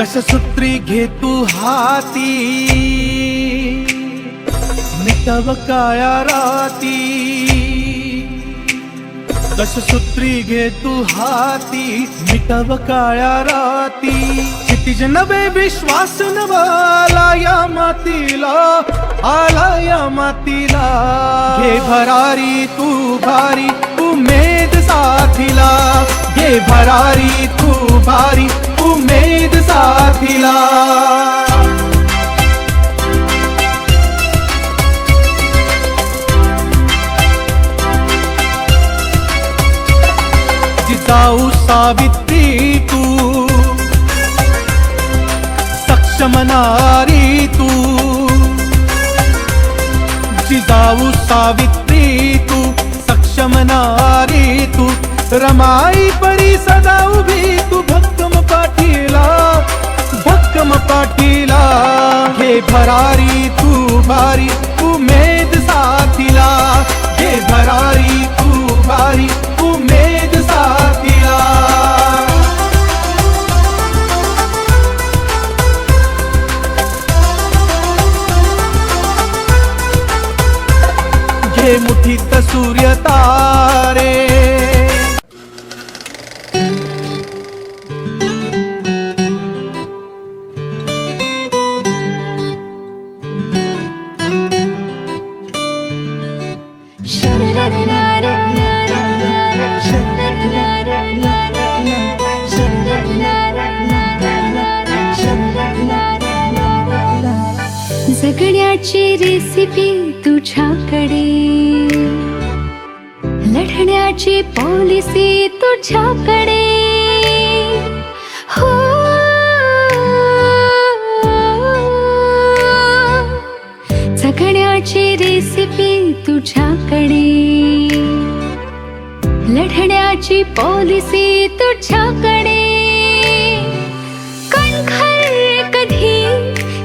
दशसूत्री घे हाती? मिटव काळ्या राती? दशसूत्री घे हाती? मिटव काळ्या राती? क्षितिज नवे विश्वास नवाला या मातीला घे भरारी, तू भारी उमेद साथीला। घे भरारी, तू भारी उमेद साथीला। जिजाऊ सावित्री तू, सक्षम नारी तू। जिजाऊ सावित्री तू सक्षम नारी तू रमाई परी सदा उभी तू भक्कम पाठीला भक्कम पाठीला हे भरारी तू भारी घे मुठीत सूर्य तारे. जगण्याची रेसिपी तुझ्याकडे. लढण्याची पॉलिसी तुझ्याकडे. हो. जगण्याची रेसिपी तुझ्याकडे. लढण्याची पॉलिसी तुझ्याकडे. कणखर कधी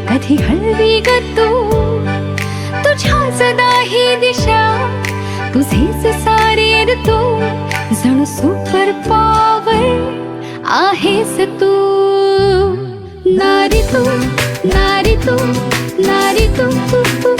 कधी हळवी ग तू. जणू सुपर पावर आहेस तू. नारी तू नारी तू नारी तू.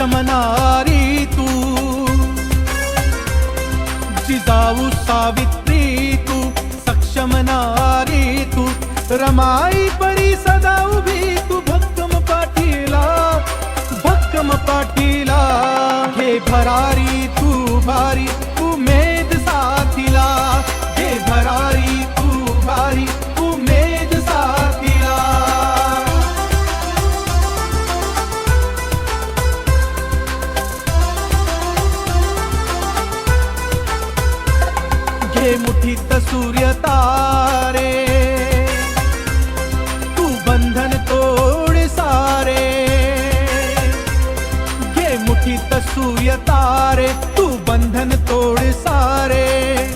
सक्षम तू. जिजाऊ सावित्री तू सक्षम नारी तू. रमाई परी सदा उभी तू भक्कम पाठीला भक्कम पाठीला. हे भरारी बंधन तोड सारे.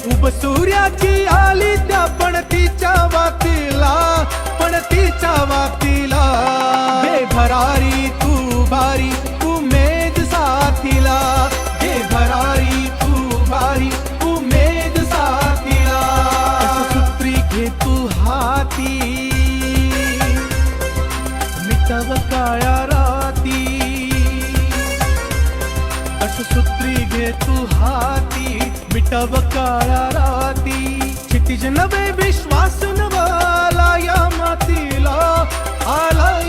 उब सूर्याची आली त्या पणतीच्या वातीला पणतीच्या वातीला. भरारी तू भारी. सूत्री घे तू हाती मिटव काळा राती. क्षितिज नवे विश्वास नवाला या मातीला. आला